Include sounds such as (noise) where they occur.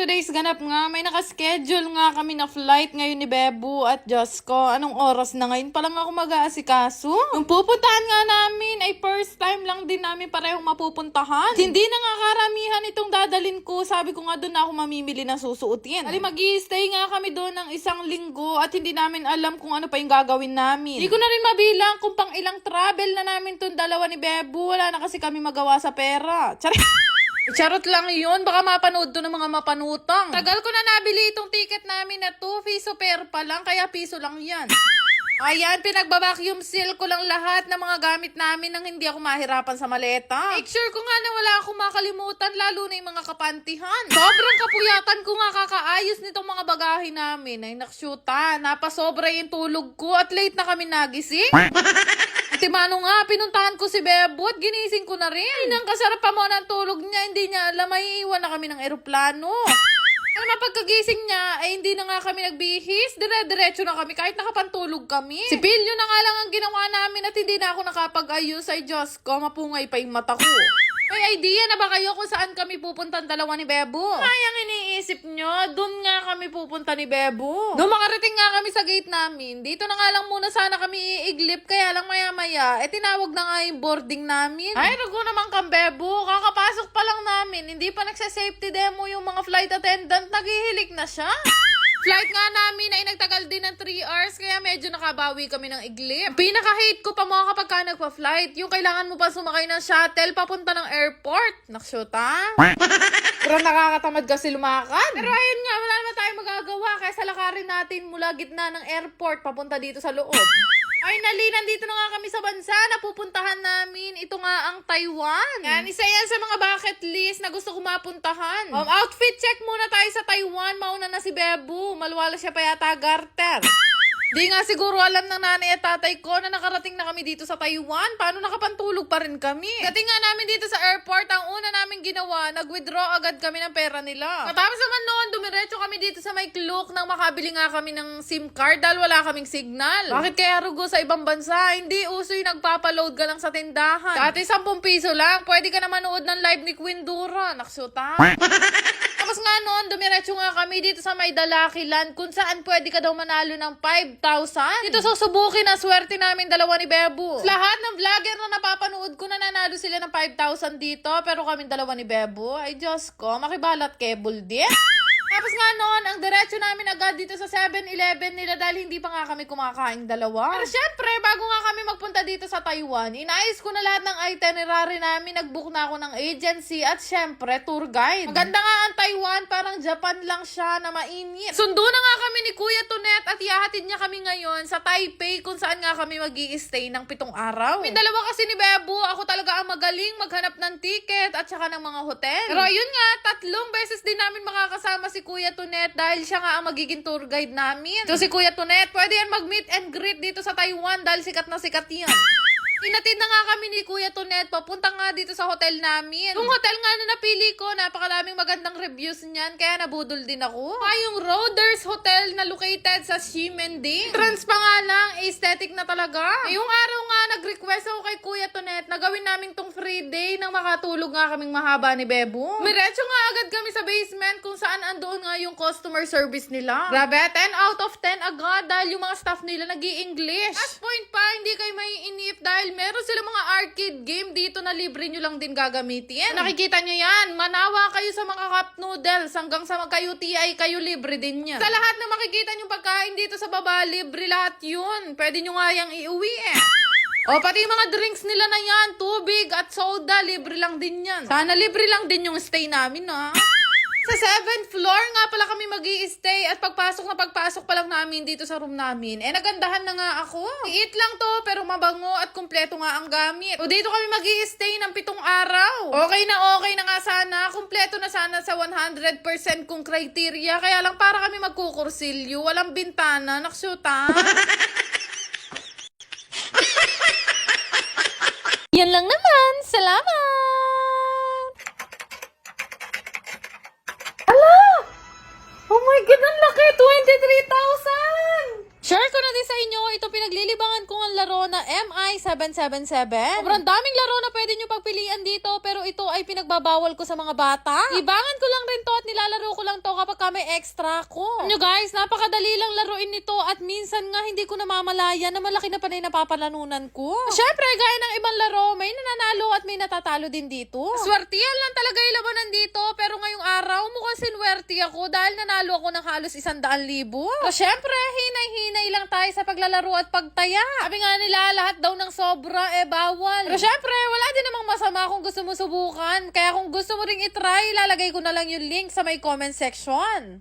today's ganap nga. May nakaschedule nga kami na flight ngayon ni Bebu at Josco. Anong oras na ngayon? Palang ako mag-aasikaso. Yung pupuntahan nga namin ay first time lang din namin parehong mapupuntahan. Hindi na nga karamihan itong dadalin ko. Sabi ko nga doon na ako mamimili ng susuotin. Ali mag stay nga kami doon ng isang linggo at hindi namin alam kung ano pa yung gagawin namin. Hindi ko na rin mabilang kung pang ilang travel na namin tong dalawa ni Bebu. Wala na kasi kami magawa sa pera. Charing! (laughs) Charot lang yun. Baka mapanood to ng mga mapanutang. Tagal ko na nabili itong ticket namin na 2 piso per pa lang, kaya piso lang yan. Ayan, pinagbabacuum seal ko lang lahat ng mga gamit namin nang hindi ako mahirapan sa maleta. Make sure ko nga na wala akong makalimutan, lalo na yung mga kapantihan. (laughs) Sobrang kapuyatan ko nga kakaayos nitong mga bagahe namin. Ay, naksyuta, napasobra yung tulog ko at late na kami nagising. (laughs) Ate Mano nga, pinuntahan ko si Bebo at ginising ko na rin. Ay, nang kasarap pa mo ng tulog niya, hindi niya alam, may iwan na kami ng eroplano. Ano mapagkagising niya, ay hindi na nga kami nagbihis. Dire-diretso na kami kahit nakapantulog kami. Si Pilyo na nga lang ang ginawa namin at hindi na ako nakapag-ayos. Ay Diyos ko, mapungay pa yung mata ko. May idea na ba kayo kung saan kami pupunta dalawa ni Bebo? Kayang iniisip nyo, dun nga kami pupunta ni Bebo. Doon makarating nga kami sa gate namin. Dito na nga lang muna sana kami iiglip, kaya lang maya-maya, eh tinawag na nga yung boarding namin. Ay, rugo naman kang Bebo. Kakapasok pa lang namin. Hindi pa nagsa-safety demo yung mga flight attendant. Naghihilik na siya. Flight nga namin ay nagtagal din ng 3 hours kaya medyo nakabawi kami ng iglip. Pinaka-hate ko pa mga kapag ka nagpa-flight, yung kailangan mo pa sumakay ng shuttle papunta ng airport. Naksyuta. (laughs) Pero nakakatamad kasi lumakad. Pero ayun nga, wala naman tayong magagawa kaya salakarin natin mula gitna ng airport papunta dito sa loob. Finally, nandito na nga kami sa bansa na pupuntahan namin. Ito nga ang Taiwan. Yan, isa yan sa mga bucket list na gusto ko mapuntahan. Um, outfit check muna tayo sa Taiwan. Mauna na si Bebu. Maluwala siya pa yata garter. Di nga siguro alam ng nanay at tatay ko na nakarating na kami dito sa Taiwan. Paano nakapantulog pa rin kami? Dating nga namin dito sa airport, ang una namin ginawa, nag-withdraw agad kami ng pera nila. Matapos naman noon, dumiretso kami dito sa may Klook nang makabili nga kami ng SIM card dahil wala kaming signal. Bakit kaya rugo sa ibang bansa? Hindi uso yung nagpapaload ka lang sa tindahan. Dati 10 piso lang, pwede ka na manood ng live ni Queen Dura. Naksuta. (laughs) Tapos nga noon, dumiretso nga kami dito sa may Dalakilan kung saan pwede ka daw manalo ng 5,000. Dito susubukin na swerte namin dalawa ni Bebo. Lahat ng vlogger na napapanood ko na nanalo sila ng 5,000 dito pero kami dalawa ni Bebo. Ay Diyos ko, makibalat kebul din. Tapos diretso namin agad dito sa 7-Eleven nila dahil hindi pa nga kami kumakain dalawa. Pero syempre, bago nga kami magpunta dito sa Taiwan, inayos ko na lahat ng itinerary namin, nagbook na ako ng agency at syempre, tour guide. Maganda nga ang Taiwan, parang Japan lang siya na mainit. Sundo na nga kami ni Kuya Tonet at ihahatid niya kami ngayon sa Taipei kung saan nga kami mag stay ng pitong araw. May dalawa kasi ni Bebo, ako talaga ang magaling maghanap ng ticket at saka ng mga hotel. Pero ayun nga, tatlong beses din namin makakasama si Kuya Tonet dahil siya nga ang magiging tour guide namin. So si Kuya Tonet, pwede yan mag-meet and greet dito sa Taiwan dahil sikat na sikat yan. Inatid na nga kami ni Kuya Tonet, papunta nga dito sa hotel namin. Yung hotel nga na napili ko, napakaraming magandang reviews niyan, kaya nabudol din ako. Ah, yung Roders Hotel na located sa Ximending. Trans pa nga lang, aesthetic na talaga. Yung araw nga, nag-request ako kay Kuya Tonet na gawin namin tong free day nang makatulog nga kaming mahaba ni Bebo. Miretso nga agad kami sa basement kung saan andoon nga yung customer service nila. Grabe, 10 out of 10 agad dahil yung mga staff nila nag english Last point pa, hindi kayo may inip dahil meron sila mga arcade game dito na libre nyo lang din gagamitin. Nakikita nyo yan, manawa kayo sa mga cup noodles hanggang sa kayo TI kayo libre din yan. Sa lahat na makikita nyo pagkain dito sa baba, libre lahat yun. Pwede nyo nga yung iuwi eh. O, pati yung mga drinks nila na yan, tubig at soda, libre lang din yan. Sana libre lang din yung stay namin, ha? (laughs) Sa 7th floor nga pala kami mag stay at pagpasok na pagpasok pa lang namin dito sa room namin, eh nagandahan na nga ako. Iit lang to pero mabango at kumpleto nga ang gamit. O dito kami mag stay ng pitong araw. Okay na okay na nga sana, kumpleto na sana sa 100% kung criteria, kaya lang para kami magkukursilyo, walang bintana, naksyuta. (laughs) Yan lang naman, salamat! Oh my God, ang laki! 23,000! Share ko na ibahagi sa inyo itong pinaglilibangan kong ang laro na MI777. Sobrang daming laro na pwede nyo pagpilian dito pero ito ay pinagbabawal ko sa mga bata. Libangan ko lang rin to at nilalaro ko lang to kapag ka may extra ko. Nyo guys, napakadali lang laruin nito at minsan nga hindi ko namamalaya na malaki na panay napapalanunan ko. Syempre, gaya ng ibang laro, may nananalo at may natatalo din dito. Swertiyan lang talaga yung labanan dito pero ngayong araw mukhang sinwerte ako dahil nanalo ako ng halos isang daan libo. So syempre, hinay-hinay lang tayo sa paglalaro at pagtaya. Sabi nga nila, lahat daw ng sobra, eh bawal. Pero syempre, wala din namang masama kung gusto mo subukan. Kaya kung gusto mo ring itry, lalagay ko na lang yung link sa may comment section.